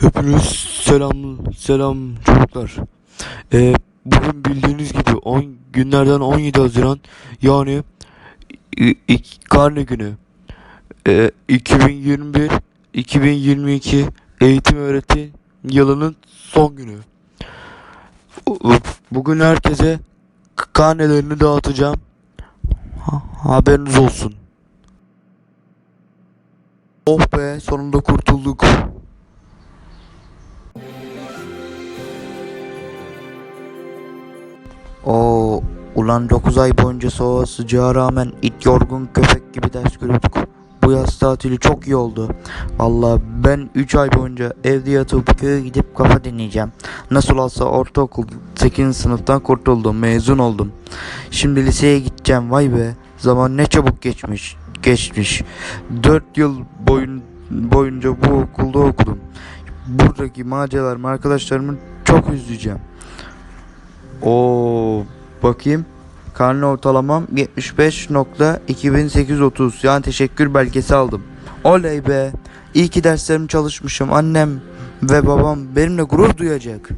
Hepiniz selam selam çocuklar. Ee, bugün bildiğiniz gibi 10 günlerden 17 Haziran yani ilk karne günü. Ee, 2021 2022 eğitim öğretim yılının son günü. Bugün herkese karnelerini dağıtacağım. Ha- haberiniz olsun. Oh be sonunda kurtulduk. O ulan 9 ay boyunca soğuğa sıcağa rağmen it yorgun köpek gibi ders görüyorduk. Bu yaz tatili çok iyi oldu. Valla ben 3 ay boyunca evde yatıp köye gidip kafa dinleyeceğim. Nasıl olsa ortaokul 8. sınıftan kurtuldum, mezun oldum. Şimdi liseye gideceğim vay be. Zaman ne çabuk geçmiş. Geçmiş. 4 yıl boyun, boyunca bu okulda okudum. Buradaki maceralarımı arkadaşlarımı çok üzüleceğim. Oo bakayım. Karne ortalamam 75.2830 yani teşekkür belgesi aldım. Oley be. İyi ki derslerimi çalışmışım. Annem ve babam benimle gurur duyacak.